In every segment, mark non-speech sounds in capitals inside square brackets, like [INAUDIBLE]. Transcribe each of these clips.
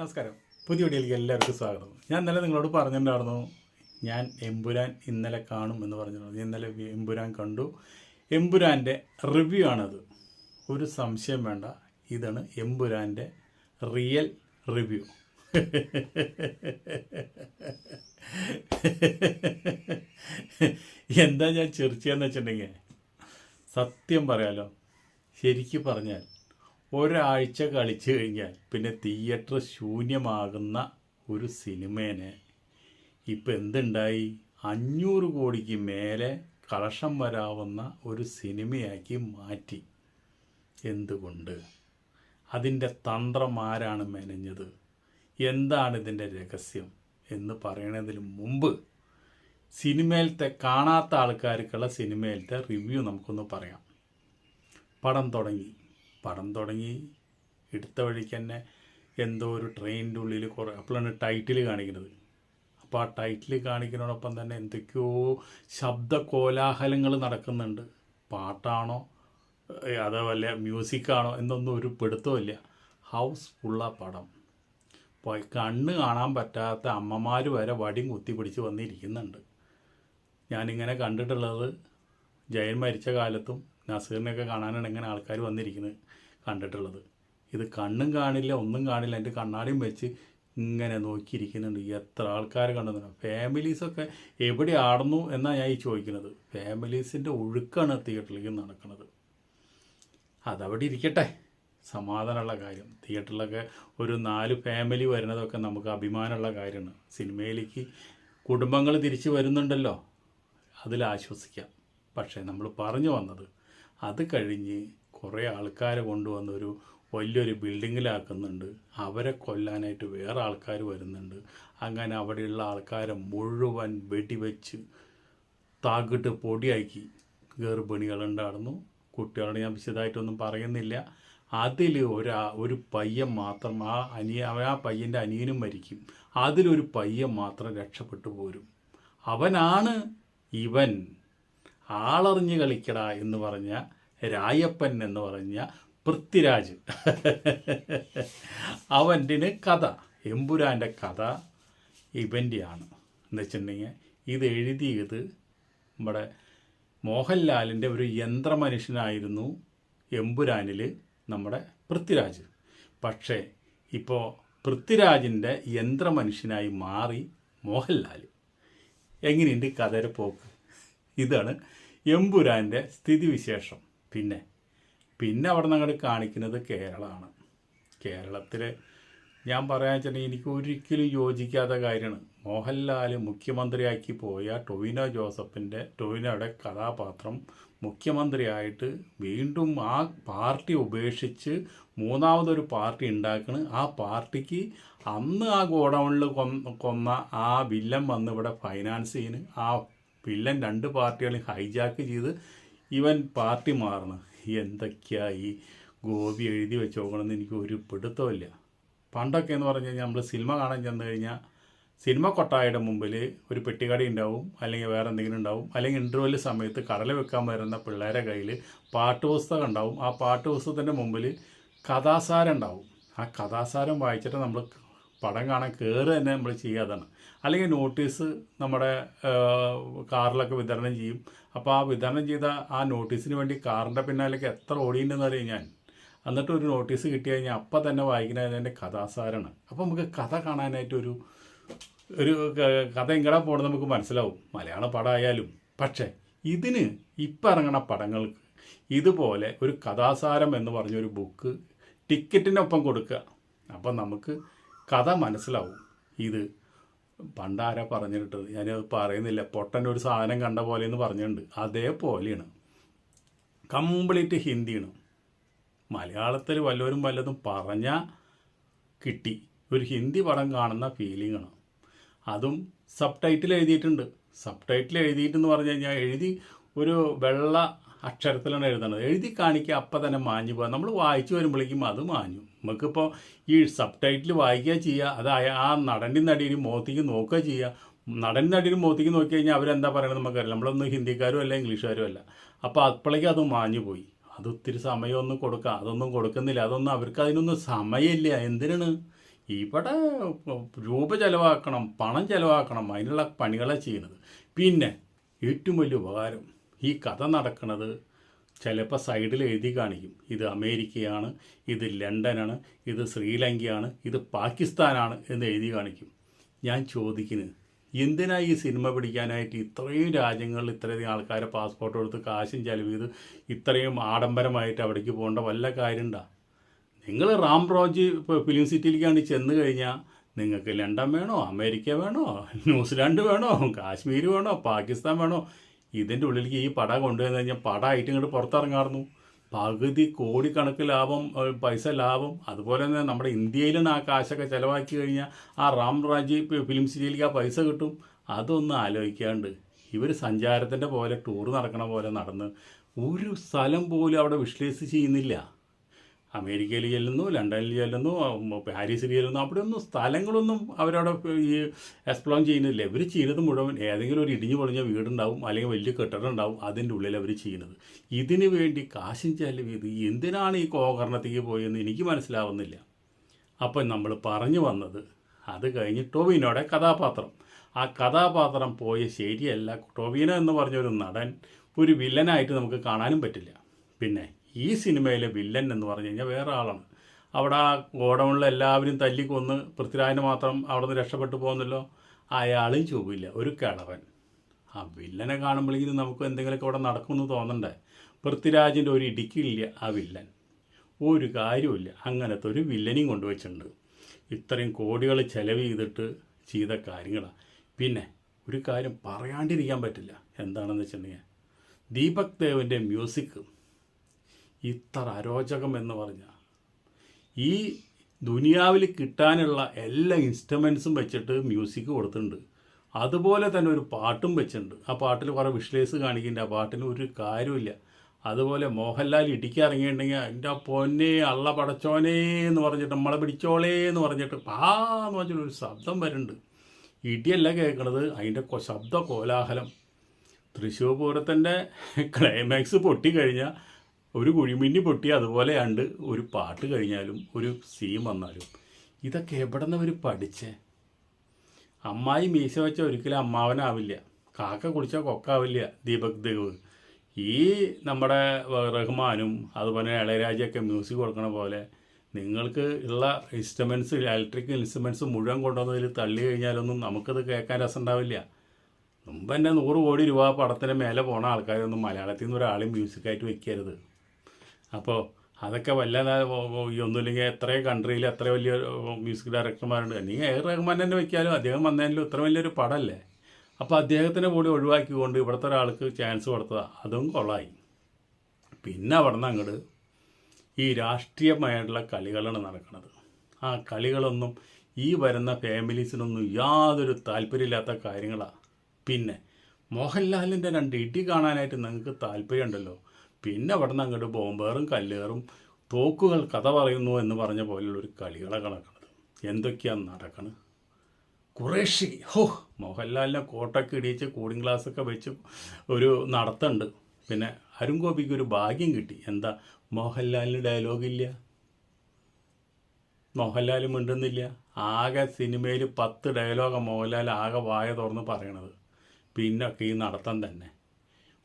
നമസ്കാരം. പുതിയ വീഡിയോയിലേക്ക് എല്ലാവർക്കും സ്വാഗതം. ഞാൻ ഇന്നലെ നിങ്ങളോട് പറഞ്ഞിട്ടുണ്ടായിരുന്നു ഞാൻ എമ്പുരാൻ ഇന്നലെ കാണും എന്ന് പറഞ്ഞിട്ടുണ്ടായിരുന്നു. ഇന്നലെ എമ്പുരാൻ കണ്ടു. എമ്പുരാന്റെ റിവ്യൂ ആണത്. ഒരു സംശയം വേണ്ട. ഇതാണ് എമ്പുരാന്റെ റിയൽ റിവ്യൂ എന്താ ഞാൻ ചിരിച്ചതെന്ന് വെച്ചിട്ടുണ്ടെങ്കിൽ സത്യം പറയാലോ. ശരിക്കും പറഞ്ഞാൽ ഒരാഴ്ച കളിച്ചു കഴിഞ്ഞാൽ പിന്നെ തിയേറ്റർ ശൂന്യമാകുന്ന ഒരു സിനിമേനെ ഇപ്പം എന്തുണ്ടായി? അഞ്ഞൂറ് കോടിക്ക് മേലെ കളക്ഷൻ വരാവുന്ന ഒരു സിനിമയാക്കി മാറ്റി. എന്തുകൊണ്ട്? അതിന്റെ തന്ത്രം ആരാണ് മെനഞ്ഞത്? എന്താണ് ഇതിന്റെ രഹസ്യം എന്ന് പറയണതിന് മുമ്പ് സിനിമയിലത്തെ കാണാത്ത ആൾക്കാർക്കുള്ള സിനിമയിലത്തെ റിവ്യൂ നമുക്കൊന്ന് പറയാം. പടം തുടങ്ങി. പടം തുടങ്ങി എടുത്ത വഴിക്ക് തന്നെ എന്തോ ഒരു ട്രെയിനിന്റെ ഉള്ളിൽ കുറേ അപ്പോഴാണ് ടൈറ്റിൽ കാണിക്കുന്നത്. അപ്പോൾ ആ ടൈറ്റിൽ കാണിക്കുന്നതോടൊപ്പം തന്നെ എന്തൊക്കെയോ ശബ്ദ കോലാഹലങ്ങൾ നടക്കുന്നുണ്ട്. പാട്ടാണോ അതേപോലെ മ്യൂസിക്കാണോ എന്നൊന്നും ഒരു പിടുത്തമില്ല ഹൗസ് ഫുള്ള പടം. കണ്ണ് കാണാൻ പറ്റാത്ത അമ്മമാർ വരെ വടി കുത്തി പിടിച്ച് വന്നിരിക്കുന്നുണ്ട്. ഞാനിങ്ങനെ കണ്ടിട്ടുള്ളത് ജയൻ മരിച്ച കാലത്തും നസീറിനെയൊക്കെ കാണാനാണ് ഇങ്ങനെ ആൾക്കാർ വന്നിരിക്കുന്നത് കണ്ടിട്ടുള്ളത്. ഇത് കണ്ണും കാണില്ല ഒന്നും കാണില്ല. എന്റെ കണ്ണാടിയും വെച്ച് ഇങ്ങനെ നോക്കിയിരിക്കുന്നുണ്ട്. എത്ര ആൾക്കാർ കണ്ടെന്നു ഫാമിലീസൊക്കെ എവിടെ ആടുന്നു എന്നാണ് ഞാൻ ഈ ചോദിക്കുന്നത്. ഫാമിലീസിന്റെ ഒഴുക്കാണ് തിയേറ്ററിലേക്ക് നടക്കുന്നത്. അതവിടെ ഇരിക്കട്ടെ. സമാധാനമുള്ള കാര്യം. തിയേറ്ററിലൊക്കെ ഒരു നാല് ഫാമിലി വരുന്നതൊക്കെ നമുക്ക് അഭിമാനമുള്ള കാര്യമാണ്. സിനിമയിലേക്ക് കുടുംബങ്ങൾ തിരിച്ചു വരുന്നുണ്ടല്ലോ. അതിൽ ആശ്വസിക്കാം. പക്ഷേ നമ്മൾ പറഞ്ഞു വന്നത് അത് കഴിഞ്ഞ് കുറേ ആൾക്കാരെ കൊണ്ടുവന്നൊരു വലിയൊരു ബിൽഡിങ്ങിലാക്കുന്നുണ്ട്. അവരെ കൊല്ലാനായിട്ട് വേറെ ആൾക്കാർ വരുന്നുണ്ട്. അങ്ങനെ അവിടെയുള്ള ആൾക്കാരെ മുഴുവൻ വെടിവെച്ച് താക്കിട്ട് പൊടിയാക്കി ഗർഭിണികളുണ്ടായിരുന്നു. കുട്ടികളോട് ഞാൻ വിശദമായിട്ടൊന്നും പറയുന്നില്ല. അതിൽ ഒരാ ഒരു പയ്യൻ മാത്രം ആ അനിയ ആ പയ്യന്റെ അനിയനും മരിക്കും. അതിലൊരു പയ്യൻ മാത്രം രക്ഷപ്പെട്ടു പോരും. അവനാണ് ഇവൻ. ആളറിഞ്ഞ് കളിക്കട എന്ന് പറഞ്ഞ രായപ്പൻ എന്ന് പറഞ്ഞ പൃഥ്വിരാജ്. അവന്റെ കഥ എമ്പുരാന്റെ കഥ ഇവന്റെയാണ് എന്ന് വെച്ചിട്ടുണ്ടെങ്കിൽ ഇത് എഴുതിയത് നമ്മുടെ മോഹൻലാലിന്റെ ഒരു യന്ത്രമനുഷ്യനായിരുന്നു എമ്പുരാനിൽ നമ്മുടെ പൃഥ്വിരാജ്. പക്ഷേ ഇപ്പോൾ പൃഥ്വിരാജിന്റെ യന്ത്രമനുഷ്യനായി മാറി മോഹൻലാൽ എങ്ങനെയുണ്ട് കഥയുടെ പോക്ക്? ഇതാണ് എമ്പുരാന്റെ സ്ഥിതിവിശേഷം. പിന്നെ പിന്നെ അവിടെ നിന്ന് കാണിക്കുന്നത് കേരളമാണ്. കേരളത്തിൽ ഞാൻ പറയാൻ വെച്ചിട്ടുണ്ടെങ്കിൽ എനിക്ക് ഒരിക്കലും യോജിക്കാത്ത കാര്യമാണ്. മോഹൻലാൽ മുഖ്യമന്ത്രിയാക്കി പോയ ടൊവിനോ ജോസഫിന്റെ ടൊവിനോയുടെ കഥാപാത്രം മുഖ്യമന്ത്രിയായിട്ട് വീണ്ടും ആ പാർട്ടി ഉപേക്ഷിച്ച് മൂന്നാമതൊരു പാർട്ടി ഉണ്ടാക്കണ്. ആ പാർട്ടിക്ക് അന്ന് ആ ഗോഡൗണിൽ കൊന്ന കൊന്ന ആ വില്ലൻ വന്ന് ഇവിടെ ഫൈനാൻസ് ചെയ്യുന്നു ആ വില്ലൻ രണ്ട് പാർട്ടികളെയും ഹൈജാക്ക് ചെയ്ത് ഇവൻ പാർട്ടി മാറണം. എന്തൊക്കെയാ ഈ ഗോപി എഴുതി വെച്ചോക്കണമെന്ന് എനിക്ക് ഒരു പിടുത്തമില്ല പണ്ടൊക്കെ എന്ന് പറഞ്ഞു കഴിഞ്ഞാൽ നമ്മൾ സിനിമ കാണാൻ ചെന്ന് കഴിഞ്ഞാൽ സിനിമ കൊട്ടായുടെ മുമ്പിൽ ഒരു പെട്ടിക്കടി ഉണ്ടാവും അല്ലെങ്കിൽ വേറെ എന്തെങ്കിലും ഉണ്ടാവും അല്ലെങ്കിൽ ഇന്റർവെൽ സമയത്ത് കടല വെക്കാൻ വരുന്ന പിള്ളേരെ കയ്യിൽ പാട്ടുപുസ്തകം ഉണ്ടാവും. ആ പാട്ടുപുസ്തകത്തിന്റെ മുമ്പിൽ കഥാസാരം ഉണ്ടാവും. ആ കഥാസാരം വായിച്ചിട്ട് നമ്മൾ പടം കാണാൻ കയറി തന്നെ നമ്മൾ ചെയ്യാതാണ് അല്ലെങ്കിൽ നോട്ടീസ് നമ്മുടെ കാറിലൊക്കെ വിതരണം ചെയ്യും. അപ്പോൾ ആ വിതരണം ചെയ്ത ആ നോട്ടീസിന് വേണ്ടി കാറിന്റെ പിന്നാലേക്ക് എത്ര ഓടിയിട്ടുണ്ടെന്ന് അറിയാം ഞാൻ. എന്നിട്ട് ഒരു നോട്ടീസ് കിട്ടി കഴിഞ്ഞാൽ അപ്പം തന്നെ വായിക്കുന്നത് അതിന്റെ കഥാസാരമാണ് അപ്പോൾ നമുക്ക് കഥ കാണാനായിട്ടൊരു ഒരു കഥ എങ്ങടാ പോകണം നമുക്ക് മനസ്സിലാവും. മലയാള പടമായാലും പക്ഷേ ഇതിന് ഇപ്പം ഇറങ്ങണ പടങ്ങൾക്ക് ഇതുപോലെ ഒരു കഥാസാരം എന്ന് പറഞ്ഞൊരു ബുക്ക് ടിക്കറ്റിനൊപ്പം കൊടുക്കുക. അപ്പം നമുക്ക് കഥ മനസ്സിലാവും. ഇത് പണ്ടാരാ പറഞ്ഞിട്ട്? ഞാൻ പറയുന്നില്ല. പൊട്ടന്റെ ഒരു സാധനം കണ്ട പോലെ എന്ന് പറഞ്ഞിട്ടുണ്ട്. അതേപോലെയാണ്. കംപ്ലീറ്റ് ഹിന്ദിയാണ്. മലയാളത്തിൽ വല്ലവരും വല്ലതും പറഞ്ഞാൽ കിട്ടി. ഒരു ഹിന്ദി പടം കാണുന്ന ഫീലിംഗ് ആണ് അതും സബ് ടൈറ്റിൽ എഴുതിയിട്ടുണ്ട്. സബ് ടൈറ്റിൽ എഴുതിയിട്ടെന്ന് പറഞ്ഞു കഴിഞ്ഞാൽ എഴുതി ഒരു വെള്ള അക്ഷരത്തിലാണ് എഴുതുന്നത് എഴുതി കാണിക്കുക അപ്പം തന്നെ മാഞ്ഞു പോകുക നമ്മൾ വായിച്ചു വരുമ്പോഴേക്കും അത് മാഞ്ഞു. നമുക്കിപ്പോൾ ഈ സബ് ടൈറ്റിൽ വായിക്കുക ചെയ്യുക അത് ആ നടന്റെ നടിയിൽ മുഖത്തേക്ക് നോക്കുക ചെയ്യുക. നടൻ നടിയിൽ മുഖത്തേക്ക് നോക്കി കഴിഞ്ഞാൽ അവരെന്താ പറയണത് നമുക്കറിയില്ല. നമ്മളൊന്നും ഹിന്ദിക്കാരും അല്ല ഇംഗ്ലീഷുകാരും അല്ല. അപ്പോൾ അപ്പോഴേക്കും അത് മാഞ്ഞു പോയി. അത് ഒത്തിരി സമയമൊന്നും കൊടുക്കുക അതൊന്നും കൊടുക്കുന്നില്ല. അതൊന്നും അവർക്ക് അതിനൊന്നും സമയമില്ല. എന്തിനാണ്? ഇവിടെ രൂപ ചിലവാക്കണം പണം ചിലവാക്കണം അതിനുള്ള പണികളെ ചെയ്യുന്നത്. പിന്നെ ഏറ്റവും വലിയ ഉപകാരം ഈ കഥ നടക്കുന്നത് ചിലപ്പോൾ സൈഡിൽ എഴുതി കാണിക്കും. ഇത് അമേരിക്കയാണ് ഇത് ലണ്ടനാണ് ഇത് ശ്രീലങ്കയാണ് ഇത് പാകിസ്ഥാനാണ് എന്ന് എഴുതി കാണിക്കും. ഞാൻ ചോദിക്കുന്നത് എന്തിനാ ഈ സിനിമ പിടിക്കാനായിട്ട് ഇത്രയും രാജ്യങ്ങളിൽ ഇത്രയധികം ആൾക്കാരെ പാസ്പോർട്ട് കൊടുത്ത് കാശും ചെലവ് ചെയ്ത് ഇത്രയും ആഡംബരമായിട്ട് അവിടേക്ക് പോകേണ്ട വല്ല കാര്യമുണ്ടാ? നിങ്ങൾ റാം റോജ് ഫിലിം സിറ്റിയിലേക്കാണ് ചെന്ന് കഴിഞ്ഞാൽ നിങ്ങൾക്ക് ലണ്ടൻ വേണോ അമേരിക്ക വേണോ ന്യൂസിലാൻഡ് വേണോ കാശ്മീർ വേണോ പാകിസ്ഥാൻ വേണോ ഇതിന്റെ ഉള്ളിലേക്ക് ഈ പട കൊണ്ടുവന്ന് കഴിഞ്ഞാൽ പട ആയിട്ട് ഇങ്ങോട്ട് പുറത്തിറങ്ങാറുന്നു. പകുതി കോടിക്കണക്ക് ലാഭം പൈസ ലാഭം. അതുപോലെ തന്നെ നമ്മുടെ ഇന്ത്യയിലാണ് ആ കാശൊക്കെ ചിലവാക്കി കഴിഞ്ഞാൽ ആ റാം രാജി ഫിലിം സിറ്റിയിലേക്ക് ആ പൈസ കിട്ടും. അതൊന്നും ആലോചിക്കാണ്ട് ഇവർ സഞ്ചാരത്തിന്റെ പോലെ ടൂർ നടക്കണ പോലെ നടന്ന് ഒരു സ്ഥലം പോലും അവിടെ വിശ്ലേഷിച്ച് ചെയ്യുന്നില്ല. അമേരിക്കയിൽ ചെല്ലുന്നു ലണ്ടനിൽ ചെല്ലുന്നു പാരീസിൽ ചെല്ലുന്നു. അവിടെ ഒന്നും സ്ഥലങ്ങളൊന്നും അവരവിടെ ഈ എക്സ്പ്ലോർ ചെയ്യുന്നില്ല. ഇവർ ചെയ്യുന്നത് മുഴുവൻ ഏതെങ്കിലും ഒരു ഇടിഞ്ഞു പൊളിഞ്ഞ വീടുണ്ടാവും അല്ലെങ്കിൽ വലിയ കെട്ടിടം ഉണ്ടാവും അതിന്റെ ഉള്ളിൽ അവർ ചെയ്യുന്നത്. ഇതിനു വേണ്ടി കാശും ചെലവ് ചെയ്ത് എന്തിനാണ് ഈ കോകർണത്തേക്ക് പോയെന്ന് എനിക്ക് മനസ്സിലാവുന്നില്ല. അപ്പം നമ്മൾ പറഞ്ഞു വന്നത് അത് കഴിഞ്ഞ് ടോവിനോടെ കഥാപാത്രം. ആ കഥാപാത്രം പോയ ശരിയല്ല. ടോവിനോ എന്ന് പറഞ്ഞൊരു നടൻ ഒരു വില്ലനായിട്ട് നമുക്ക് കാണാനും പറ്റില്ല. പിന്നെ ഈ സിനിമയിലെ വില്ലൻ എന്ന് പറഞ്ഞു കഴിഞ്ഞാൽ വേറെ ആളാണ്. അവിടെ ആ ഗോഡൗണിൽ എല്ലാവരും തല്ലിക്കൊന്ന് പൃഥ്വിരാജിന് മാത്രം അവിടെ നിന്ന് രക്ഷപ്പെട്ടു പോകുന്നല്ലോ. അയാളും ചൊവ്വില്ല ഒരു കിളവൻ ആ വില്ലനെ കാണുമ്പോഴേക്കും നമുക്ക് എന്തെങ്കിലുമൊക്കെ അവിടെ നടക്കുമെന്ന് തോന്നണ്ടേ? പൃഥ്വിരാജിന്റെ ഒരു ഇടിക്കില്ല ആ വില്ലൻ. ഒരു കാര്യമില്ല അങ്ങനത്തെ ഒരു വില്ലനെയും കൊണ്ടുവച്ചിട്ടുണ്ട്. ഇത്രയും കോടികൾ ചെലവ് ചെയ്തിട്ട് ചെയ്ത കാര്യങ്ങളാണ് പിന്നെ ഒരു കാര്യം പറയാണ്ടിരിക്കാൻ പറ്റില്ല. എന്താണെന്ന് വെച്ചിട്ടുണ്ടെങ്കിൽ ദീപക് ദേവിന്റെ മ്യൂസിക് ഇത്ര അരോചകം എന്ന് പറഞ്ഞാൽ ഈ ദുനിയാവിൽ കിട്ടാനുള്ള എല്ലാ ഇൻസ്ട്രുമെൻസും വെച്ചിട്ട് മ്യൂസിക് കൊടുത്തിട്ടുണ്ട്. അതുപോലെ തന്നെ ഒരു പാട്ടും വെച്ചിട്ടുണ്ട്. ആ പാട്ടിൽ കുറേ വിഷ്ലേസ് കാണിക്കുന്നുണ്ട്. ആ പാട്ടിന് ഒരു കാര്യമില്ല അതുപോലെ മോഹൻലാൽ ഇടിക്കാൻ ഇറങ്ങിയിട്ടുണ്ടെങ്കിൽ എന്റെ പൊന്നെ അള്ള പടച്ചോനേ എന്ന് പറഞ്ഞിട്ട് നമ്മളെ പിടിച്ചോളേ എന്ന് പറഞ്ഞിട്ട് പാ എന്ന് പറഞ്ഞിട്ട് ഒരു ശബ്ദം വരുന്നുണ്ട്. ഇടിയല്ല കേൾക്കണത്. അതിന്റെ ശബ്ദ കോലാഹലം. തൃശ്ശൂർ പൂരത്തിന്റെ ക്ലൈമാക്സ് പൊട്ടിക്കഴിഞ്ഞാൽ ഒരു കുഴിമിന്നി പൊട്ടി അതുപോലെ ഉണ്ട് ഒരു പാട്ട് കഴിഞ്ഞാലും ഒരു സീം വന്നാലും ഇതൊക്കെ എവിടെ നിന്ന് അവർ പഠിച്ചേ? അമ്മായി മീശ വെച്ച ഒരിക്കലും അമ്മാവനാവില്ല. കാക്ക കുടിച്ചാൽ കൊക്കാവില്ല ദീപക് ദേവ്. ഈ നമ്മുടെ റഹ്മാനും അതുപോലെ ഇളയരാജയൊക്കെ മ്യൂസിക് കൊടുക്കണ പോലെ നിങ്ങൾക്ക് ഉള്ള ഇൻസ്ട്രുമെന്റ്സ് ഇലക്ട്രിക് ഇൻസ്ട്രുമെന്റ്സ് മുഴുവൻ കൊണ്ടുവന്നതിൽ തള്ളി കഴിഞ്ഞാലൊന്നും നമുക്കത് കേൾക്കാൻ രസം ഉണ്ടാവില്ല. മുമ്പ് തന്നെ നൂറ് കോടി രൂപ പടത്തിന് മേലെ പോണ ആൾക്കാരൊന്നും മലയാളത്തിൽ നിന്ന് ഒരാളെയും മ്യൂസിക്കായിട്ട് വെക്കരുത്. അപ്പോൾ അതൊക്കെ വല്ലാതെ ഒന്നുമില്ലെങ്കിൽ എത്രയോ കൺട്രിയിൽ എത്ര വലിയ മ്യൂസിക് ഡയറക്ടർമാരുണ്ട് അല്ലെങ്കിൽ എ റഹ്മാൻ തന്നെ വെക്കാലും അദ്ദേഹം വന്നതിലും ഇത്ര വലിയൊരു പടമല്ലേ? അപ്പോൾ അദ്ദേഹത്തിനെ കൂടി ഒഴിവാക്കിക്കൊണ്ട് ഇവിടുത്തെ ഒരാൾക്ക് ചാൻസ് കൊടുത്തതാണ് അതും കൊള്ളായി. പിന്നെ അവിടെ നിന്ന് അങ്ങോട്ട് ഈ രാഷ്ട്രീയമായിട്ടുള്ള കളികളാണ് നടക്കുന്നത്. ആ കളികളൊന്നും ഈ വരുന്ന ഫാമിലീസിനൊന്നും യാതൊരു താല്പര്യമില്ലാത്ത കാര്യങ്ങളാണ് പിന്നെ മോഹൻലാലിന്റെ രണ്ട് ഇടി കാണാനായിട്ട് നിങ്ങൾക്ക് താല്പര്യമുണ്ടല്ലോ. പിന്നെ അവിടെ നിന്ന് അങ്ങോട്ട് ബോംബേറും കല്ലേറും തോക്കുകൾ കഥ പറയുന്നു എന്ന് പറഞ്ഞ പോലെയുള്ള ഒരു കളികളെ കണക്കണത് എന്തൊക്കെയാണ് നടക്കണത് കുറേശ്ശി ഹോ മോഹൻലാലിനെ കോട്ടൊക്കെ ഇടിയിച്ച് കൂളിംഗ് ഗ്ലാസ്സൊക്കെ വെച്ച് ഒരു നടത്തുണ്ട്. പിന്നെ അരുൺ ഗോപിക്ക് ഒരു ഭാഗ്യം കിട്ടി. എന്താ മോഹൻലാലിന് ഡയലോഗില്ല മോഹൻലാൽ മിണ്ടുന്നില്ല. ആകെ സിനിമയിൽ പത്ത് ഡയലോഗാണ് മോഹൻലാൽ ആകെ വായ തുറന്ന് പറയണത്. പിന്നൊക്കെ ഈ നടത്തം തന്നെ.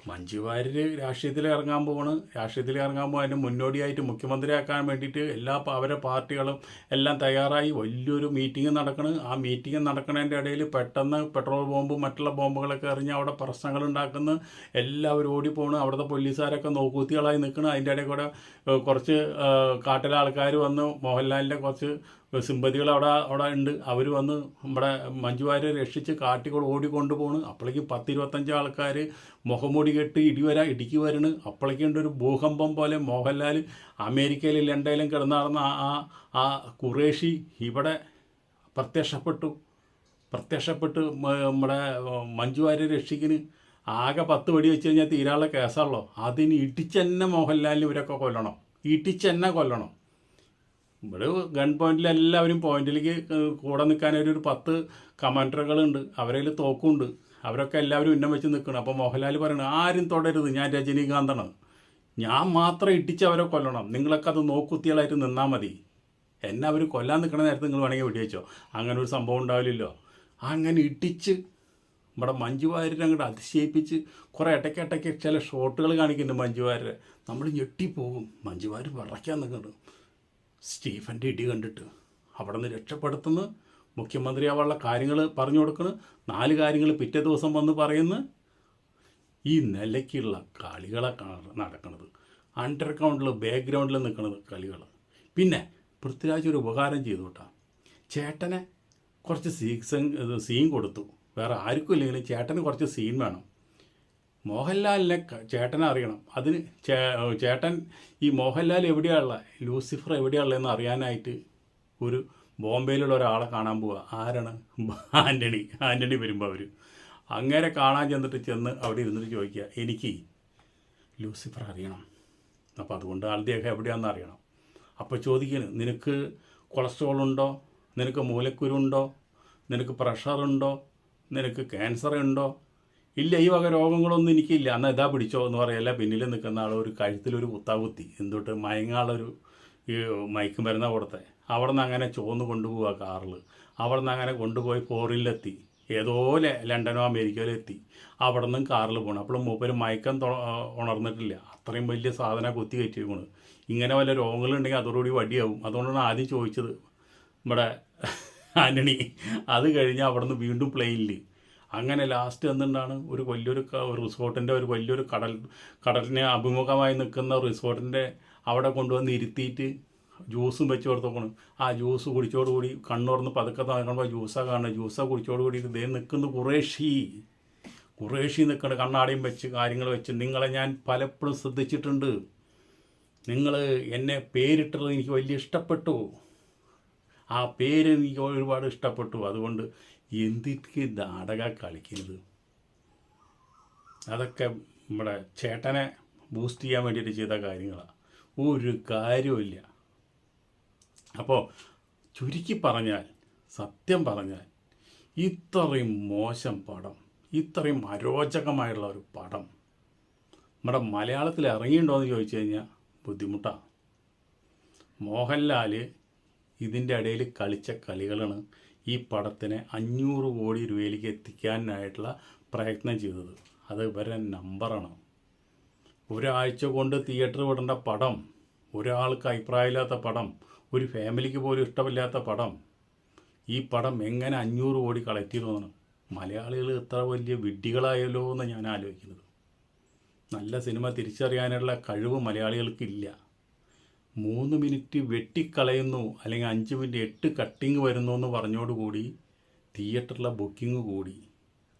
മഞ്ജു വാര്യർ രാഷ്ട്രീയത്തിൽ ഇറങ്ങാൻ പോവാണ്. രാഷ്ട്രീയത്തിൽ ഇറങ്ങാൻ പോകാൻ അതിന് മുന്നോടിയായിട്ട് മുഖ്യമന്ത്രിയാക്കാൻ വേണ്ടിയിട്ട് എല്ലാ അവരെ പാർട്ടികളും എല്ലാം തയ്യാറായി വലിയൊരു മീറ്റിംഗ് നടക്കണ്. ആ മീറ്റിംഗ് നടക്കുന്നതിന്റെ ഇടയിൽ പെട്ടെന്ന് പെട്രോൾ ബോംബും മറ്റുള്ള ബോംബുകളൊക്കെ എറിഞ്ഞ് അവിടെ പ്രശ്നങ്ങൾ ഉണ്ടാക്കുന്ന. എല്ലാവരും ഓടിപ്പോണ് അവിടുത്തെ പോലീസുകാരൊക്കെ നോക്കൂത്തികളായി നിൽക്കണം അതിന്റെ ഇടയിൽ കൂടെ കുറച്ച് കാട്ടിലെ ആൾക്കാർ വന്ന് മോഹൻലാലിന്റെ കുറച്ച് സിമ്പതികൾ അവിടെ അവിടെ ഉണ്ട്. അവർ വന്ന് നമ്മുടെ മഞ്ജുവാരെ രക്ഷിച്ച് കാട്ടിക്കൂടെ ഓടിക്കൊണ്ടു പോണ്. അപ്പോഴേക്കും പത്തിരുപത്തഞ്ച് ആൾക്കാർ മുഖംമൂടി കെട്ട് ഇടി വരാ ഇടിക്ക് വരണ്. അപ്പോഴേക്കും ഒരു ഭൂകമ്പം പോലെ മോഹൻലാൽ അമേരിക്കയിൽ ലണ്ടനിലും കിടന്നു നടന്ന ആ ആ ആ കുറേഷി ഇവിടെ പ്രത്യക്ഷപ്പെട്ടു. പ്രത്യക്ഷപ്പെട്ട് നമ്മുടെ മഞ്ജുവാരെ രക്ഷിക്കുന്നു ആകെ പത്ത് വെടി വെച്ച് കഴിഞ്ഞാൽ തീരാനുള്ള കേസാണല്ലോ അതിന് ഇടിച്ചെന്നെ മോഹൻലാലിന് ഇവരൊക്കെ കൊല്ലണം. ഇടിച്ചെന്നെ കൊല്ലണം. ഇവിടെ ഗൺ പോയിന്റിൽ എല്ലാവരും പോയിന്റിലേക്ക് കൂടെ നിൽക്കാൻ ഒരു പത്ത് കമാൻഡറുകളുണ്ട് അവരിൽ തോക്കുണ്ട്. അവരൊക്കെ എല്ലാവരും ഉന്നം വെച്ച് നിൽക്കണം അപ്പോൾ മോഹൻലാൽ പറയണം ആരും തുടരുത് ഞാൻ രജനീകാന്താണ് ഞാൻ മാത്രം ഇടിച്ച് അവരെ കൊല്ലണം. നിങ്ങളൊക്കെ അത് നോക്കുത്തികളായിട്ട് നിന്നാൽ മതി. എന്നെ അവർ കൊല്ലാൻ നിൽക്കുന്ന നേരത്തെ നിങ്ങൾ വേണമെങ്കിൽ വെടിവെച്ചോ. അങ്ങനെ ഒരു സംഭവം ഉണ്ടാവില്ലല്ലോ. അങ്ങനെ ഇടിച്ച് നമ്മുടെ മഞ്ജു അങ്ങോട്ട് അതിശയിപ്പിച്ച് കുറേ ഇടയ്ക്ക് ഇടയ്ക്ക് ചില ഷോട്ടുകൾ കാണിക്കുന്നുണ്ട് മഞ്ജു വാര്യരെ. നമ്മൾ ഞെട്ടിപ്പോകും. മഞ്ജു വാര്യർ വിറയ്ക്കാൻ നിൽക്കുന്നുണ്ട് സ്റ്റീഫന്റെ ഇടി കണ്ടിട്ട്. അവിടെ നിന്ന് രക്ഷപ്പെടുത്തുന്നു മുഖ്യമന്ത്രിയാവാനുള്ള കാര്യങ്ങൾ പറഞ്ഞു കൊടുക്കുന്നു. നാല് കാര്യങ്ങൾ പിറ്റേ ദിവസം വന്ന് പറയുന്നു. ഈ നിലയ്ക്കുള്ള കളികളെ നടക്കുന്നത് അണ്ടർഗ്രൗണ്ടിൽ ബാക്ക്ഗ്രൗണ്ടിൽ നിൽക്കുന്നത് കളികൾ പിന്നെ പൃഥ്വിരാജ് ഒരു ഉപകാരം ചെയ്തു കേട്ടോ. ചേട്ടനെ കുറച്ച് സീക്സ് സീൻ കൊടുത്തു. വേറെ ആർക്കും ഇല്ലെങ്കിലും ചേട്ടന് കുറച്ച് സീൻ വേണം. മോഹൻലാലിനെ ചേട്ടനെ അറിയണം. അതിന് ചേട്ടൻ ഈ മോഹൻലാൽ എവിടെയാണുള്ള? ലൂസിഫർ എവിടെയാണുള്ളതെന്ന് അറിയാനായിട്ട് ഒരു ബോംബെയിലുള്ള ഒരാളെ കാണാൻ പോവുക ആരാണ്? [LAUGHS] ആന്റണി ആന്റണി വരുമ്പോൾ അവർ അങ്ങേരെ കാണാൻ ചെന്നിട്ട് ചെന്ന് അവിടെ ഇരുന്നിട്ട് ചോദിക്കുക എനിക്ക് ലൂസിഫർ അറിയണം. അപ്പോൾ അതുകൊണ്ട് അദ്ദേഹം എവിടെയാണെന്ന് അറിയണം. അപ്പോൾ ചോദിക്കുന്നു നിനക്ക് കൊളസ്ട്രോൾ ഉണ്ടോ? നിനക്ക് മൂലക്കുരുണ്ടോ നിനക്ക് പ്രഷറുണ്ടോ നിനക്ക് ക്യാൻസർ ഉണ്ടോ? ഇല്ല ഈ വക രോഗങ്ങളൊന്നും എനിക്കില്ല. എന്നാൽ ഇതാ പിടിച്ചോ എന്ന് പറയല്ല. പിന്നിൽ നിൽക്കുന്ന ആൾ ഒരു കഴുത്തിലൊരു കുത്താകുത്തി. എന്തൊട്ട് മയങ്ങാളൊരു ഈ മയക്ക് മരുന്ന കൊടുത്തെ. അവിടെ നിന്ന് അങ്ങനെ ചോന്ന് കൊണ്ടുപോവുക കാറിൽ അവിടെ നിന്ന് അങ്ങനെ കൊണ്ടുപോയി ഫോറിനിലെത്തി ഏതോ ലണ്ടനോ അമേരിക്കയിലോ എത്തി അവിടെ നിന്നും കാറിൽ പോകണം അപ്പോൾ മൂപ്പര് മയക്കം ഉണർന്നിട്ടില്ല. അത്രയും വലിയ സാധനം കുത്തി കയറ്റിയിരിക്കണം ഇങ്ങനെ വല്ല രോഗങ്ങളുണ്ടെങ്കിൽ അതോടുകൂടി വടിയാവും. അതുകൊണ്ടാണ് ആദ്യം ചോദിച്ചത്. നമ്മുടെ ആന്റണി അത് കഴിഞ്ഞ് അവിടെ നിന്ന് വീണ്ടും പ്ലെയിനിൽ അങ്ങനെ ലാസ്റ്റ് എന്തുണ്ടാണ് ഒരു വലിയൊരു റിസോർട്ടിന്റെ ഒരു വലിയൊരു കടൽ കടലിനെ അഭിമുഖമായി നിൽക്കുന്ന റിസോർട്ടിന്റെ അവിടെ കൊണ്ടുവന്ന് ഇരുത്തിയിട്ട് ജ്യൂസും വെച്ച് കൊടുത്തോക്കണം. ആ ജ്യൂസ് കുടിച്ചോടുകൂടി കണ്ണുറന്ന് പതുക്കെ നോക്കുമ്പോൾ ജ്യൂസാണ് കാണുന്നത് ജ്യൂസാ കുടിച്ചോടുകൂടി ഇതേ നിൽക്കുന്നു കുറേശ്ശി. കുറേശ്ശി നിൽക്കുന്നുണ്ട് കണ്ണാടിയും വെച്ച് കാര്യങ്ങൾ വെച്ച്. നിങ്ങളെ ഞാൻ പലപ്പോഴും ശ്രദ്ധിച്ചിട്ടുണ്ട്. നിങ്ങൾ എന്നെ പേരിട്ടത് എനിക്ക് വലിയ ഇഷ്ടപ്പെട്ടു. ആ പേര് എനിക്ക് ഒരുപാട് ഇഷ്ടപ്പെട്ടു. അതുകൊണ്ട് എന്തിക്ക് നാടക കളിക്കുന്നത് അതൊക്കെ നമ്മുടെ ചേട്ടനെ ബൂസ്റ്റ് ചെയ്യാൻ വേണ്ടിയിട്ട് ചെയ്ത കാര്യങ്ങളാണ് ഒരു കാര്യവുമില്ല. അപ്പോൾ ചുരുക്കി പറഞ്ഞാൽ സത്യം പറഞ്ഞാൽ ഇത്രയും മോശം പടം ഇത്രയും അരോചകമായുള്ള ഒരു പടം നമ്മുടെ മലയാളത്തിൽ ഇറങ്ങിയിട്ടുണ്ടോ എന്ന് ചോദിച്ചു കഴിഞ്ഞാൽ ബുദ്ധിമുട്ടാണ് മോഹൻലാൽ ഇതിന്റെ ഇടയിൽ കളിച്ച കളികളാണ് ഈ പടത്തിനെ അഞ്ഞൂറ് കോടി രൂപയിലേക്ക് എത്തിക്കാനായിട്ടുള്ള പ്രയത്നം ചെയ്തത്. അത് ഇവരുടെ നമ്പറാണ്. ഒരാഴ്ച കൊണ്ട് തിയേറ്റർ വിടേണ്ട പടം ഒരാൾക്ക് അഭിപ്രായമില്ലാത്ത പടം ഒരു ഫാമിലിക്ക് പോലും ഇഷ്ടമില്ലാത്ത പടം ഈ പടം എങ്ങനെ അഞ്ഞൂറ് കോടി കളക്ട് ചെയ്തു തോന്നണം മലയാളികൾ ഇത്ര വലിയ വിഡ്ഢികളായല്ലോ എന്ന് ഞാൻ ആലോചിക്കുന്നത്. നല്ല സിനിമ തിരിച്ചറിയാനുള്ള കഴിവ് മലയാളികൾക്കില്ല. മൂന്ന് മിനിറ്റ് വെട്ടിക്കളയുന്നു അല്ലെങ്കിൽ അഞ്ച് മിനിറ്റ് എട്ട് കട്ടിങ് വരുന്നു എന്ന് പറഞ്ഞോടുകൂടി തിയേറ്ററിലെ ബുക്കിംഗ് കൂടി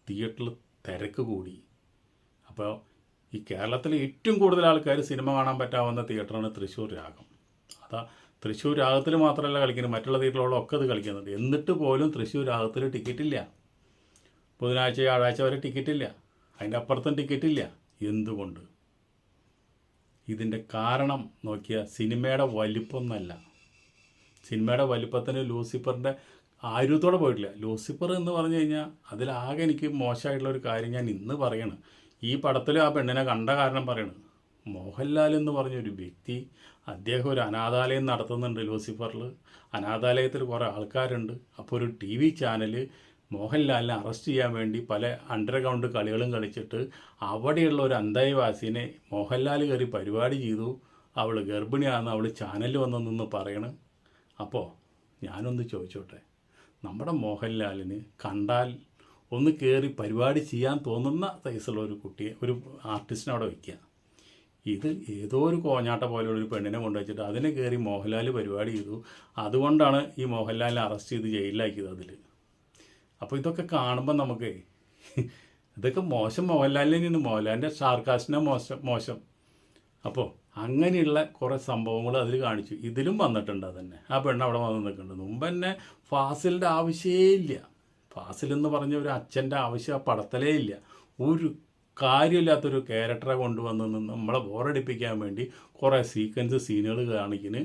തിയേറ്ററിൽ തിരക്ക് കൂടി. അപ്പോൾ ഈ കേരളത്തിലെ ഏറ്റവും കൂടുതൽ ആൾക്കാർ സിനിമ കാണാൻ പറ്റാവുന്ന തിയേറ്ററാണ് തൃശ്ശൂർ രാഗം. അതാ തൃശ്ശൂർ രാഗത്തിൽ മാത്രമല്ല കളിക്കുന്നത് മറ്റുള്ള തിയേറ്ററുകളൊക്കെ അത് കളിക്കുന്നുണ്ട് എന്നിട്ട് പോലും തൃശ്ശൂർ രാഗത്തിൽ ടിക്കറ്റ് ഇല്ല. ബുധനാഴ്ച വ്യാഴാഴ്ച വരെ ടിക്കറ്റ് ഇല്ല. അതിന്റെ അപ്പുറത്തും ടിക്കറ്റ് ഇല്ല. എന്തുകൊണ്ട്? ഇതിന്റെ കാരണം നോക്കിയ സിനിമയുടെ വലിപ്പമൊന്നല്ല. സിനിമയുടെ വലിപ്പത്തിന് ലൂസിഫറിന്റെ ആയുധത്തോടെ പോയിട്ടില്ല. ലൂസിഫർ എന്ന് പറഞ്ഞു കഴിഞ്ഞാൽ അതിലാകെ എനിക്ക് മോശമായിട്ടുള്ള ഒരു കാര്യം ഞാൻ ഇന്ന് പറയണം. ഈ പടത്തിൽ ആ പെണ്ണിനെ കണ്ട കാരണം പറയണം. മോഹൻലാൽ എന്ന് പറഞ്ഞൊരു വ്യക്തി അദ്ദേഹം ഒരു അനാഥാലയം നടത്തുന്നുണ്ട് ലൂസിഫറിൽ അനാഥാലയത്തിൽ കുറേ ആൾക്കാരുണ്ട്. അപ്പോൾ ഒരു ടി വി ചാനൽ മോഹൻലാലിനെ അറസ്റ്റ് ചെയ്യാൻ വേണ്ടി പല അണ്ടർഗ്രൗണ്ട് കളികളും കളിച്ചിട്ട് അവിടെയുള്ള ഒരു അന്തേവാസിനെ മോഹൻലാൽ കയറി പരിപാടി ചെയ്തു. അവൾ ഗർഭിണിയാണെന്ന് അവൾ ചാനലിൽ വന്നു നിന്ന് പറയണ്. അപ്പോൾ ഞാനൊന്ന് ചോദിച്ചോട്ടെ നമ്മുടെ മോഹൻലാലിന് കണ്ടാൽ ഒന്ന് കയറി പരിപാടി ചെയ്യാൻ തോന്നുന്ന സൈസുള്ള ഒരു കുട്ടിയെ ഒരു ആർട്ടിസ്റ്റിനെ അവിടെ വയ്ക്കുക ഇത് ഏതോ ഒരു കോഞ്ഞാട്ട പോലെയുള്ള ഒരു പെണ്ണിനെ കൊണ്ടുവച്ചിട്ട് അതിനെ കയറി മോഹൻലാൽ പരിപാടി ചെയ്തു. അതുകൊണ്ടാണ് ഈ മോഹൻലാലിനെ അറസ്റ്റ് ചെയ്ത് ജയിലിലാക്കിയത് അതിൽ അപ്പോൾ ഇതൊക്കെ കാണുമ്പോൾ നമുക്ക് ഇതൊക്കെ മോശം മോഹൻലാലിനാണ് മോഹൻലാലിന്റെ ഷാർക്കാസിനെ മോശം മോശം. അപ്പോൾ അങ്ങനെയുള്ള കുറേ സംഭവങ്ങൾ അതിൽ കാണിച്ചു. ഇതിലും വന്നിട്ടുണ്ട് അതന്നെ. ആ പെണ്ണ് അവിടെ വന്ന് നിൽക്കുന്നുണ്ട്. മുമ്പ് തന്നെ ഫാസിലിന്റെ ആവശ്യമേ ഇല്ല. ഫാസിൽ എന്ന് പറഞ്ഞ ഒരു അച്ഛന്റെ ആവശ്യം ആ പടത്തലേ ഇല്ല. ഒരു കാര്യമില്ലാത്തൊരു ക്യാരക്ടറെ കൊണ്ടുവന്ന് നമ്മളെ ബോറടിപ്പിക്കാൻ വേണ്ടി കുറേ സീക്വൻസ് സീനുകൾ കാണിക്കുന്നു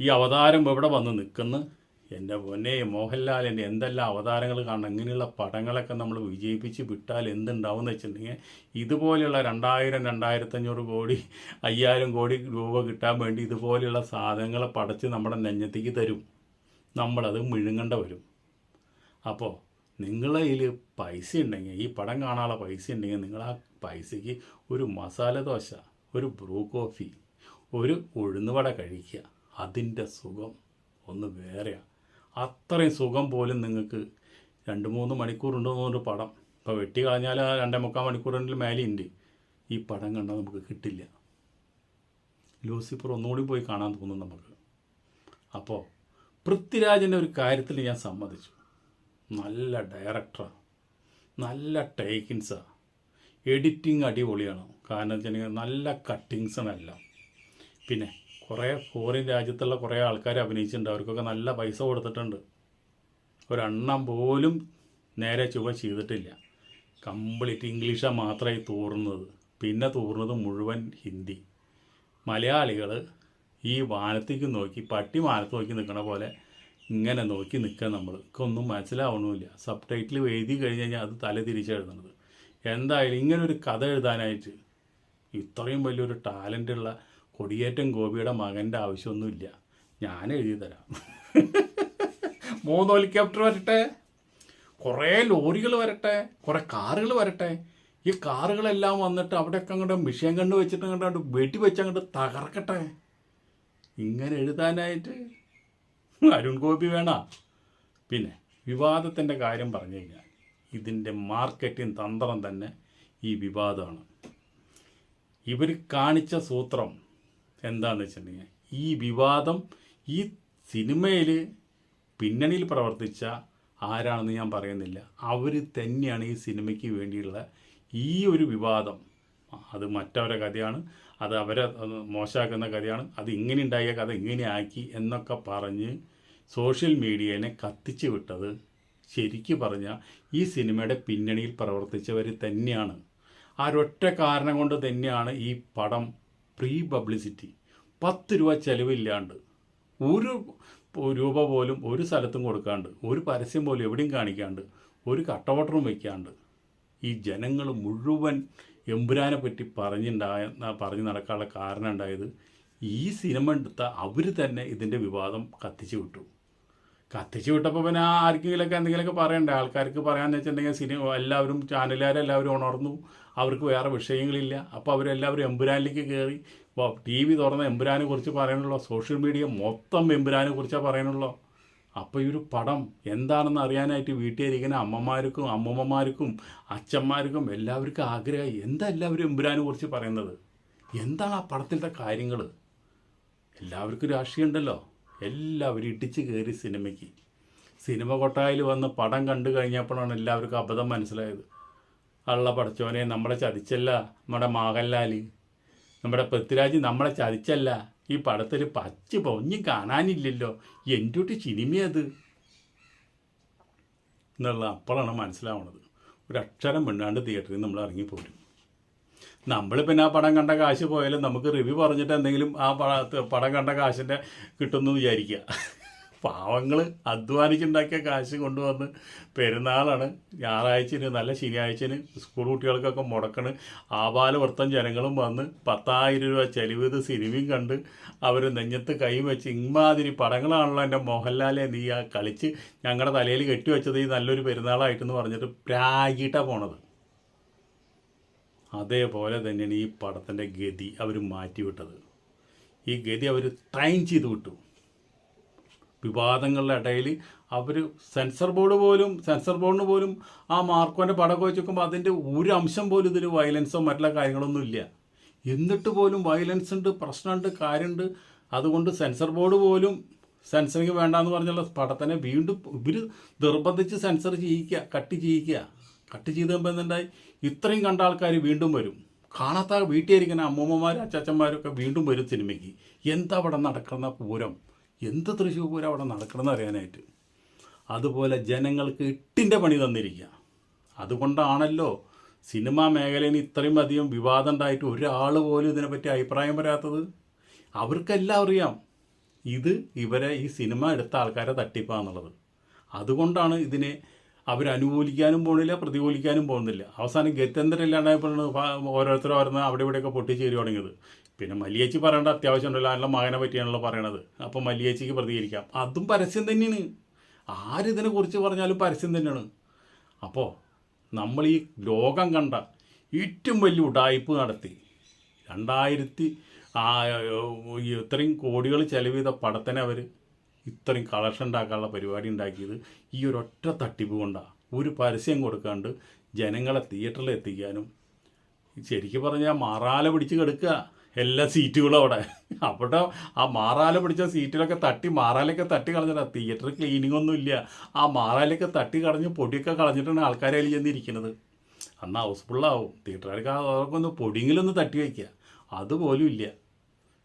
ഈ അവതാരം ഇവിടെ വന്ന് നിൽക്കുന്നു. എന്റെ പൊന്നെ മോഹൻലാലിന്റെ എന്തെല്ലാം അവതാരങ്ങൾ കാണണം ഇങ്ങനെയുള്ള പടങ്ങളൊക്കെ നമ്മൾ വിജയിപ്പിച്ച് വിട്ടാൽ എന്തുണ്ടാവും എന്ന് വെച്ചിട്ടുണ്ടെങ്കിൽ ഇതുപോലെയുള്ള രണ്ടായിരം രണ്ടായിരത്തഞ്ഞൂറ് കോടി അയ്യായിരം കോടി രൂപ കിട്ടാൻ വേണ്ടി ഇതുപോലെയുള്ള സാധനങ്ങളെ പടച്ച് നമ്മുടെ നെഞ്ഞത്തേക്ക് തരും. നമ്മളത് മിഴുങ്ങേണ്ട വരും. അപ്പോൾ നിങ്ങളെ ഇതിൽ പൈസ ഉണ്ടെങ്കിൽ ഈ പടം കാണാനുള്ള പൈസ ഉണ്ടെങ്കിൽ നിങ്ങൾ ആ പൈസയ്ക്ക് ഒരു മസാല ദോശ ഒരു ബ്രൂ കോഫി ഒരു ഉഴുന്നുവട കഴിക്കുക. അതിന്റെ സുഖം ഒന്ന് വേറെയാണ് അത്രയും സുഖം പോലും നിങ്ങൾക്ക് രണ്ട് മൂന്ന് മണിക്കൂറുണ്ടെന്നൊരു പടം. ഇപ്പോൾ വെട്ടി കളഞ്ഞാൽ ആ രണ്ടേ മുക്കാൽ മണിക്കൂറിന്റെ മേലെ ഉണ്ട് ഈ പടം കണ്ടാൽ നമുക്ക് കിട്ടില്ല. ലൂസിഫർ ഒന്നുകൂടി പോയി കാണാൻ തോന്നും നമുക്ക്. അപ്പോൾ പൃഥ്വിരാജിന്റെ ഒരു കാര്യത്തിൽ ഞാൻ സമ്മതിച്ചു. നല്ല ഡയറക്ടറാണ് നല്ല ടേക്കിങ്സാണ് എഡിറ്റിംഗ് അടിപൊളിയാണ്. കാരണം വെച്ചിട്ടുണ്ടെങ്കിൽ നല്ല കട്ടിങ്സാണ് എല്ലാം. പിന്നെ കുറേ ഫോറിൻ രാജ്യത്തുള്ള കുറേ ആൾക്കാർ അഭിനയിച്ചിട്ടുണ്ട്. അവർക്കൊക്കെ നല്ല പൈസ കൊടുത്തിട്ടുണ്ട്. ഒരെണ്ണം പോലും നേരെ ചുവ ചെയ്തിട്ടില്ല. കംപ്ലീറ്റ് ഇംഗ്ലീഷാണ് മാത്രമായി തൂറുന്നത്. പിന്നെ തൂറുന്നത് മുഴുവൻ ഹിന്ദി. മലയാളികൾ ഈ വാനത്തേക്ക് നോക്കി പട്ടി വാനത്ത് നോക്കി നിൽക്കണ പോലെ ഇങ്ങനെ നോക്കി നിൽക്കുക നമ്മൾ ഒന്നും മനസ്സിലാവണമില്ല സബ് ടൈറ്റിൽ എഴുതി കഴിഞ്ഞ് കഴിഞ്ഞാൽ അത് തല തിരിച്ചെഴുതണത് എന്തായാലും ഇങ്ങനൊരു കഥ എഴുതാനായിട്ട് ഇത്രയും വലിയൊരു ടാലന്റ് ഉള്ള കൊടിയേറ്റം ഗോപിയുടെ മകന്റെ ആവശ്യമൊന്നുമില്ല. ഞാൻ എഴുതി തരാം. മൂന്ന് ഹെലികോപ്റ്റർ വരട്ടെ. കുറേ ലോറികൾ വരട്ടെ. കുറേ കാറുകൾ വരട്ടെ. ഈ കാറുകളെല്ലാം വന്നിട്ട് അവിടെയൊക്കെ അങ്ങോട്ട് മിഷൻ കണ്ട് വെച്ചിട്ട് അങ്ങോട്ട് വെട്ടി വെച്ച് അങ്ങോട്ട് തകർക്കട്ടെ. ഇങ്ങനെ എഴുതാനായിട്ട് അരുൺ ഗോപി വേണ? പിന്നെ വിവാദത്തിന്റെ കാര്യം പറഞ്ഞു കഴിഞ്ഞാൽ ഇതിന്റെ മാർക്കറ്റിംഗ് തന്ത്രം തന്നെ ഈ വിവാദമാണ്. ഇവർ കാണിച്ച സൂത്രം എന്താണെന്ന് വെച്ചിട്ടുണ്ടെങ്കിൽ ഈ വിവാദം ഈ സിനിമയിൽ പിന്നണിയിൽ പ്രവർത്തിച്ച ആരാണെന്ന് ഞാൻ പറയുന്നില്ല. അവർ തന്നെയാണ് ഈ സിനിമയ്ക്ക് വേണ്ടിയുള്ള ഈ ഒരു വിവാദം. അത് മറ്റവരെ കഥയാണ് അത് അവരെ മോശമാക്കുന്ന കഥയാണ് അത് ഇങ്ങനെ ഉണ്ടായ കഥ ഇങ്ങനെ ആക്കി എന്നൊക്കെ പറഞ്ഞ് സോഷ്യൽ മീഡിയനെ കത്തിച്ചു വിട്ടത് ശരിക്കു പറഞ്ഞാൽ ഈ സിനിമയുടെ പിന്നണിയിൽ പ്രവർത്തിച്ചവർ തന്നെയാണ്. ആ ഒരൊറ്റ കാരണം കൊണ്ട് തന്നെയാണ് ഈ പടം പ്രീ പബ്ലിസിറ്റി പത്ത് രൂപ ചെലവില്ലാണ്ട് ഒരു രൂപ പോലും ഒരു സ്ഥലത്തും കൊടുക്കാണ്ട് ഒരു പരസ്യം പോലും എവിടെയും കാണിക്കാണ്ട് ഒരു കട്ടവട്ടറും വയ്ക്കാണ്ട് ഈ ജനങ്ങൾ മുഴുവൻ എമ്പുരാനെ പറ്റി പറഞ്ഞുണ്ടായ പറഞ്ഞു നടക്കാനുള്ള കാരണം ഉണ്ടായത് ഈ സിനിമ എടുത്ത അവർ തന്നെ ഇതിന്റെ വിവാദം കത്തിച്ചു വിട്ടു. കത്തിച്ചു വിട്ടപ്പോൾ പിന്നെ ആർക്കെങ്കിലൊക്കെ എന്തെങ്കിലുമൊക്കെ പറയണ്ടേ? ആൾക്കാർക്ക് പറയാമെന്ന് വെച്ചിട്ടുണ്ടെങ്കിൽ സിനിമ എല്ലാവരും ചാനലുകാരെല്ലാവരും ഉണർന്നു. അവർക്ക് വേറെ വിഷയങ്ങളില്ല. അപ്പോൾ അവരെല്ലാവരും എമ്പുരാനിലേക്ക് കയറി ഇപ്പോൾ ടി വി തുറന്ന എമ്പുരാനെ കുറിച്ച് പറയാനുള്ള സോഷ്യൽ മീഡിയ മൊത്തം എമ്പുരാനെ കുറിച്ചാണ് പറയാനുള്ളൂ. അപ്പോൾ ഈ ഒരു പടം എന്താണെന്ന് അറിയാനായിട്ട് വീട്ടിലിരിക്കുന്ന അമ്മമാർക്കും അമ്മമ്മമാർക്കും അച്ഛന്മാർക്കും എല്ലാവർക്കും ആഗ്രഹമായി. എന്താ എല്ലാവരും എമ്പുരാനെ കുറിച്ച് പറയുന്നത്? എന്താണ് ആ പടത്തിലത്തെ കാര്യങ്ങൾ എല്ലാവർക്കും രാഷ്ട്രീയം ഉണ്ടല്ലോ. എല്ലാവരും ഇടിച്ച് കയറി സിനിമയ്ക്ക്. സിനിമ കൊട്ടായിൽ വന്ന് പടം കണ്ടു കഴിഞ്ഞപ്പോഴാണ് എല്ലാവർക്കും അബദ്ധം മനസ്സിലായത്. അള്ള പടച്ചോനെ നമ്മളെ ചതിച്ചല്ല നമ്മുടെ മോഹൻലാൽ നമ്മുടെ പൃഥ്വിരാജ് നമ്മളെ ചതിച്ചല്ല. ഈ പടത്തിൽ പച്ച പൊഞ്ഞും കാണാനില്ലല്ലോ. എന്തൊട്ട് സിനിമയത്. എന്നുള്ള അപ്പോഴാണ് മനസ്സിലാവണത്. ഒരക്ഷരം മിണ്ടാണ്ട് തിയേറ്ററിൽ നമ്മൾ ഇറങ്ങിപ്പോരും. നമ്മൾ പിന്നെ ആ പടം കണ്ട കാശ് പോയാലും നമുക്ക് റിവ്യൂ പറഞ്ഞിട്ട് എന്തെങ്കിലും ആ പട കണ്ട കാശിന്റെ കിട്ടുമെന്ന് വിചാരിക്കുക പാവങ്ങൾ അധ്വാനിച്ചുണ്ടാക്കിയ കാശ് കൊണ്ടുവന്ന് പെരുന്നാളാണ് ഞായറാഴ്ചന് നല്ല ശനിയാഴ്ചന് സ്കൂൾ കുട്ടികൾക്കൊക്കെ മുടക്കണ്. ആപാലവൃത്തം ജനങ്ങളും വന്ന് പത്തായിരം രൂപ ചെലവ് ചെയ്ത് സിനിമയും കണ്ട് അവർ നെഞ്ഞത്ത് കൈ വെച്ച് ഇമാതിരി പടങ്ങളാണല്ലോ എന്റെ മോഹൻലാലെ നീ ആ കളിച്ച് ഞങ്ങളുടെ തലയിൽ കെട്ടിവെച്ചത് ഈ നല്ലൊരു പെരുന്നാളായിട്ടെന്ന് പറഞ്ഞിട്ട് പ്രാഗിട്ടാണ് പോണത്. അതേപോലെ തന്നെയാണ് ഈ പടത്തിന്റെ ഗതി അവർ മാറ്റിവിട്ടത്. ഈ ഗതി അവർ ടൈം ചെയ്ത് വിട്ടു. വിവാദങ്ങളുടെ ഇടയിൽ അവർ സെൻസർ ബോർഡ് പോലും സെൻസർ ബോർഡിന് പോലും ആ മാർക്കോന്റെ പടമൊക്കെ വെച്ച് നോക്കുമ്പോൾ അതിന്റെ ഒരു അംശം പോലും ഇതിൽ വയലൻസോ മറ്റുള്ള കാര്യങ്ങളൊന്നും ഇല്ല. എന്നിട്ട് പോലും വയലൻസ് ഉണ്ട് പ്രശ്നമുണ്ട് കാര്യമുണ്ട്. അതുകൊണ്ട് സെൻസർ ബോർഡ് പോലും സെൻസറിങ് വേണ്ടാന്ന് പറഞ്ഞുള്ള പടത്തിനെ വീണ്ടും ഇവർ നിർബന്ധിച്ച് സെൻസർ ചെയ്യിക്കുക കട്ട് ചെയ്യിക്കുക. കട്ട് ചെയ്ത് എന്തുണ്ടായി ഇത്രയും കണ്ട ആൾക്കാർ വീണ്ടും വരും. കാണാത്ത വീട്ടിലിരിക്കുന്ന അമ്മൂമ്മമാരും അച്ചാച്ചന്മാരൊക്കെ വീണ്ടും വരും സിനിമയ്ക്ക്. എന്താ അവിടെ നടക്കുന്ന പൂരം? എന്ത് തൃശ്ശൂർ പൂരം അവിടെ നടക്കണമെന്ന് അറിയാനായിട്ട്. അതുപോലെ ജനങ്ങൾക്ക് എട്ടിന്റെ പണി തന്നിരിക്കുക അതുകൊണ്ടാണല്ലോ സിനിമാ മേഖലയിൽ ഇത്രയും അധികം വിവാദം ഉണ്ടായിട്ട് ഒരാൾ പോലും ഇതിനെപ്പറ്റി അഭിപ്രായം വരാത്തത്. അവർക്കെല്ലാം അറിയാം. ഇത് ഇവരെ ഈ സിനിമ എടുത്ത ആൾക്കാരെ തട്ടിപ്പാന്നുള്ളത്. അതുകൊണ്ടാണ് ഇതിനെ അവരനുകൂലിക്കാനും പോകുന്നില്ല പ്രതികൂലിക്കാനും പോകുന്നില്ല. അവസാനം ഗത്യന്തരം ഇല്ലാണ്ടായപ്പോഴാണ് ഓരോരുത്തരും ഓരോന്ന് അവിടെ ഇവിടെയൊക്കെ പൊട്ടിച്ചേരി തുടങ്ങിയത്. പിന്നെ മല്ലിയേച്ചി പറയേണ്ട അത്യാവശ്യം ഉണ്ടല്ലോ അതിനുള്ള മകനെ പറ്റിയാണല്ലോ പറയണത്. അപ്പോൾ മല്ലിയേച്ചിക്ക് പ്രതികരിക്കാം. അതും പരസ്യം തന്നെയാണ്. ആരിതിനെ കുറിച്ച് പറഞ്ഞാലും പരസ്യം തന്നെയാണ്. അപ്പോൾ നമ്മൾ ഈ ലോകം കണ്ട ഏറ്റവും വലിയ ഉടായ്പ് നടത്തി. രണ്ടായിരത്തി ഇത്രയും കോടികൾ ചെലവ് ചെയ്ത പടത്തിനെ അവർ ഇത്രയും കളക്ഷൻ ഉണ്ടാക്കാനുള്ള പരിപാടി ഉണ്ടാക്കിയത് ഈ ഒരൊറ്റ തട്ടിപ്പ് കൊണ്ടാണ് ഒരു പരസ്യം കൊടുക്കാണ്ട് ജനങ്ങളെ തിയേറ്ററിൽ എത്തിക്കാനും. ശരിക്കും പറഞ്ഞാൽ മാറാല പിടിച്ച് കിടക്കുക എല്ലാ സീറ്റുകളും അവിടെ. അവിടെ ആ മാറാല പിടിച്ച സീറ്റിലൊക്കെ തട്ടി മാറാലൊക്കെ തട്ടി കളഞ്ഞിട്ടാണ് തിയേറ്റർ ക്ലീനിങ് ഒന്നും ഇല്ല. ആ മാറാലൊക്കെ തട്ടി കളഞ്ഞ് പൊടിയൊക്കെ കളഞ്ഞിട്ടാണ് ആൾക്കാരെ അതിൽ ചെന്നിരിക്കുന്നത്. അന്ന് ഹൗസ്ഫുള്ളാവും തിയേറ്ററുകാർക്ക് അതൊക്കെ ഒന്ന് പൊടിയെങ്കിലൊന്ന് തട്ടി വയ്ക്കുക അതുപോലും ഇല്ല.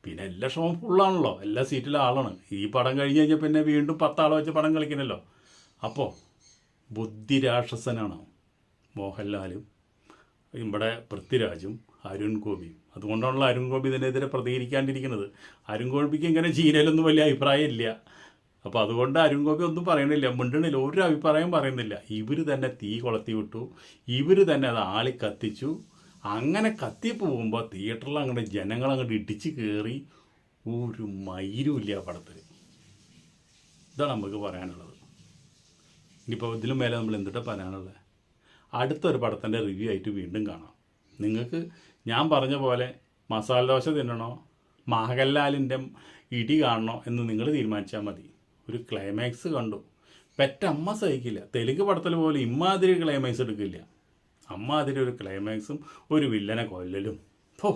പിന്നെ എല്ലാ ഷോവും ഫുള്ളാണല്ലോ എല്ലാ സീറ്റിലും ആളാണ്. ഈ പടം കഴിഞ്ഞ് കഴിഞ്ഞാൽ പിന്നെ വീണ്ടും പത്താളെ വെച്ച് പടം കളിക്കണല്ലോ. അപ്പോൾ ബുദ്ധിരാക്ഷസനാണ് മോഹൻലാലും ഇവിടെ പൃഥ്വിരാജും അരുൺ ഗോപിയും അതുകൊണ്ടാണല്ലോ അരുൺ ഗോപി ഇതിനെതിരെ പ്രതികരിക്കാണ്ടിരിക്കുന്നത്. അരുൺ ഗോപിക്ക് ഇങ്ങനെ ചീനയിലൊന്നും വലിയ അഭിപ്രായം ഇല്ല അപ്പോൾ അതുകൊണ്ട് അരുൺ ഗോപി ഒന്നും പറയണില്ല. മിണ്ടണില്ല. ഒരു അഭിപ്രായം പറയുന്നില്ല. ഇവർ തന്നെ തീ കൊളത്തി വിട്ടു. ഇവർ തന്നെ അത് ആളി കത്തിച്ചു അങ്ങനെ കത്തി പോകുമ്പോൾ തിയേറ്ററിൽ അങ്ങോട്ട് ജനങ്ങൾ അങ്ങോട്ട് ഇടിച്ച് കയറി ഒരു മയിലും ഇല്ല ആ പടത്തിൽ ഇതാണ് നമുക്ക് പറയാനുള്ളത്. ഇനിയിപ്പോൾ ഇതിലും മേലെ നമ്മൾ എന്തിട്ടാ പറയാനുള്ളത് അടുത്തൊരു പടത്തിന്റെ റിവ്യൂ ആയിട്ട് വീണ്ടും കാണാം. നിങ്ങൾക്ക് ഞാൻ പറഞ്ഞ പോലെ മസാല ദോശ തിന്നണോ? മോഹൻലാലിന്റെ ഇടി കാണണോ എന്ന് നിങ്ങൾ തീരുമാനിച്ചാൽ മതി. ഒരു ക്ലൈമാക്സ് കണ്ടു. പെറ്റമ്മ സഹിക്കില്ല. തെലുങ്ക് പടത്തിൽ പോലും ഇമ്മാതിരി ക്ലൈമാക്സ് എടുക്കില്ല. അമ്മാതിരി ഒരു ക്ലൈമാക്സും ഒരു വില്ലനെ കൊല്ലലും. ഓ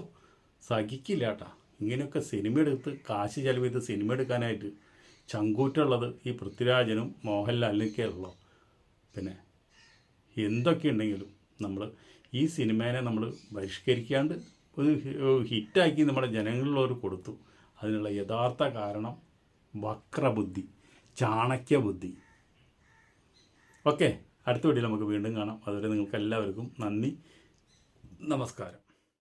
സഹിക്കില്ല കേട്ടാ ഇങ്ങനെയൊക്കെ സിനിമ എടുത്ത് കാശ് ചെലവ് ചെയ്ത് സിനിമ എടുക്കാനായിട്ട് ചങ്കൂറ്റുള്ളത് ഈ പൃഥ്വിരാജനും മോഹൻലാലിനൊക്കെ ഉള്ളു പിന്നെ എന്തൊക്കെ ഉണ്ടെങ്കിലും നമ്മൾ ഈ സിനിമേനെ നമ്മൾ ബഹിഷ്കരിക്കാണ്ട് ഒരു ഹിറ്റാക്കി നമ്മുടെ ജനങ്ങളിലോട് കൊടുത്തു. അതിനുള്ള യഥാർത്ഥ കാരണം വക്രബുദ്ധി ചാണക്യബുദ്ധി. ഓക്കെ? അടുത്ത വീഡിയോയിൽ നമുക്ക് വീണ്ടും കാണാം. അതുവരെ നിങ്ങൾക്ക് എല്ലാവർക്കും നന്ദി. നമസ്കാരം.